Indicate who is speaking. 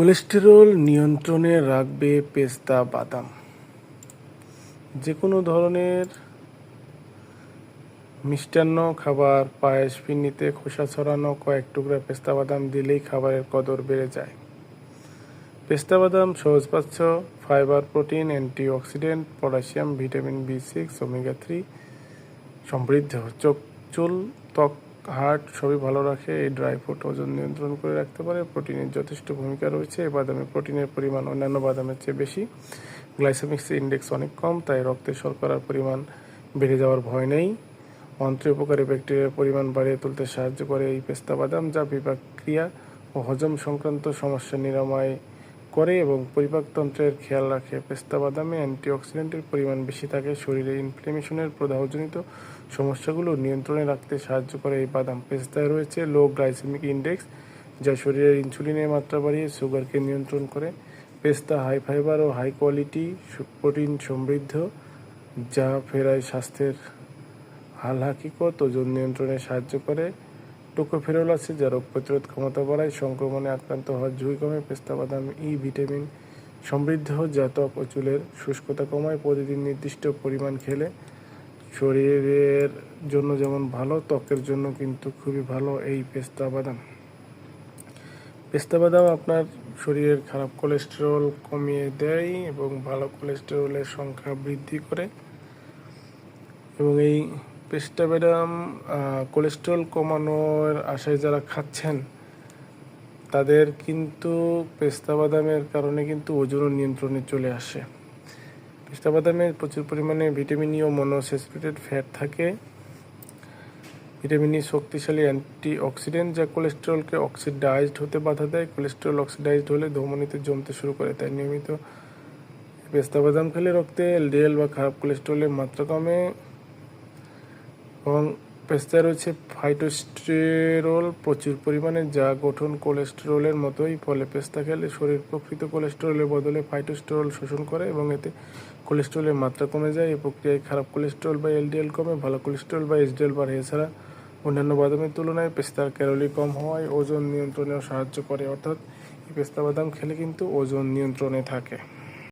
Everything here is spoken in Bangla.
Speaker 1: কোলেস্টেরল নিয়ন্ত্রণে রাখবে পেস্তা বাদাম। যে কোনো ধরনের মিষ্টান্ন খাবার, পায়েস ফিরনিতে খোসা ছড়ানো কয়েক টুকরা পেস্তা বাদাম দিলেই খাবারের কদর বেড়ে যায়। পেস্তা বাদাম সহজপাচ্য fibre, protein, antioxidant, potassium, vitamin B six, omega three, সমৃদ্ধ। চোখ, চুল ত্বক হার্ট সবই ভালো রাখে, এই ড্রাই ফ্রুট ওজন নিয়ন্ত্রণ করে রাখতে পারে, প্রোটিনের যথেষ্ট ভূমিকা রয়েছে, এই বাদামে প্রোটিনের পরিমাণ অন্যান্য বাদামের চেয়ে বেশি। গ্লাইসেমিক্স ইন্ডেক্স অনেক কম, তাই রক্তে শর্করার পরিমাণ বেড়ে যাওয়ার ভয় নেই। অন্ত্রে উপকারী ব্যাকটেরিয়ার পরিমাণ বাড়িয়ে তুলতে সাহায্য করে এই পেস্তা বাদাম, যা বিপাক্রিয়া ও হজম সংক্রান্ত সমস্যা নিরাময় করে এবং পরিপাকতন্ত্রের খেয়াল রাখে। পেস্তা বাদামে অ্যান্টিঅক্সিডেন্টের পরিমাণ বেশি থাকে, শরীরে ইনফ্লেমেশনের প্রদাহজনিত সমস্যাগুলো নিয়ন্ত্রণে রাখতে সাহায্য করে এই বাদাম। পেস্তায় রয়েছে লো গ্লাইসেমিক ইন্ডেক্স যা শরীরের ইনসুলিনের মাত্রা বাড়িয়ে সুগারকে নিয়ন্ত্রণ করে। পেস্তা হাই ফাইবার ও হাই কোয়ালিটি প্রোটিন সমৃদ্ধ, যা ফেরায় স্বাস্থ্যের হাল হাকিকত ওজন নিয়ন্ত্রণে সাহায্য করে। টোকোফেরল আছে, যা রোগ প্রতিরোধ ক্ষমতা বাড়ায়, সংক্রমণে আক্রান্ত হওয়ার ঝুঁকি কমে পেস্তা বাদাম ই ভিটামিন সমৃদ্ধ যা ত্বক ও চুলের শুষ্কতা কমায়, প্রতিদিন নির্দিষ্ট পরিমাণ খেলে শরীরের জন্য যেমন ভালো, ত্বকের জন্য কিন্তু খুবই ভালো এই পেস্তা বাদাম পেস্তা বাদাম আপনার শরীরের খারাপ কোলেস্টেরল কমিয়ে দেয় এবং ভালো কোলেস্টেরলের সংখ্যা বৃদ্ধি করে এবং এই আহ, কোলেস্টেরল কমানোর আশায় যারা খাচ্ছেন তাদের কিন্তু পেস্তা বাদামের কারণে কিন্তু ওজনও নিয়ন্ত্রণে চলে আসে। পেস্তা বাদামে প্রচুর পরিমাণে ভিটামিন ই ও মনোস্যাচুরেটেড ফ্যাট থাকে। ভিটামিন ই শক্তিশালী অ্যান্টি অক্সিডেন্ট যা কোলেস্টেরলকে অক্সিডাইজড হতে বাধা দেয়। কোলেস্টেরল অক্সিডাইজড হলে ধমনীতে জমতে শুরু করে তাই নিয়মিত পেস্তা বাদাম খেলে রক্তে এলডিএল বা খারাপ কোলেস্টেরলের মাত্রা কমে। এবং পেস্তায় রয়েছে ফাইটোস্টেরল প্রচুর পরিমাণে, যা গঠন কোলেস্টেরলের মতোই। ফলে পেস্তা খেলে শরীর প্রকৃত কোলেস্টেরলের বদলে ফাইটোস্টেরল শোষণ করে এবং এতে কোলেস্টেরলের মাত্রা কমে যায়। এই প্রক্রিয়ায় খারাপ কোলেস্টেরল বা এলডিএল কমে, ভালো কোলেস্টেরল বা এইচডিএল বাড়ে। এছাড়া অন্যান্য বাদামের তুলনায় পেস্তার ক্যালোরি কম হওয়ায় ওজন নিয়ন্ত্রণেও সাহায্য করে। অর্থাৎ এই পেস্তা বাদাম খেলে কিন্তু ওজন নিয়ন্ত্রণে থাকে।